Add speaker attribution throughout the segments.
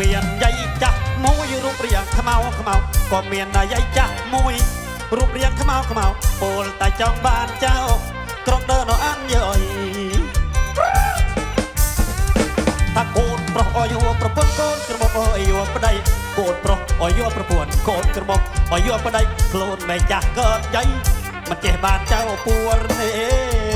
Speaker 1: មានយាយចាស់មួយរូបរាងខ្មៅខ្មៅក៏មានតែយាយចាស់មួយរូបរាងខ្មៅខ្មៅពលតែចង់បានចៅក្រុងដើរនៅអានយើយតាកូនប្រុសអាយុប្រពន្ធកូនក្រមុំអាយុប្តីកូនប្រុសអាយុប្រពន្ធកូនក្រមុំអាយុប្តីខ្លួនមិនចាស់កើតយាយមិនចេះបានចៅពួរទេ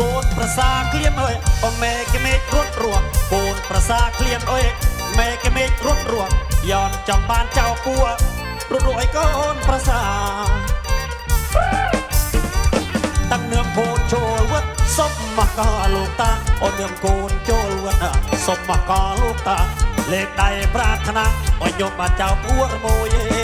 Speaker 1: កូនប្រសាក្លៀមអើយអូមេគេមេឃរត់រួងកូនប្រសាក្លៀមអើយមេគេមេឃរត់រួងយ៉នចង់បានចៅពូរត់រួងអីកូនប្រសាតាំងនឿមកូនចូលវត្តសុំមកកលោកតាអូននឿមកូនចូលវត្តសុំមកកលោកតាលេខដៃប្រាថ្នាអោយយកបានចៅពូរមួយឯង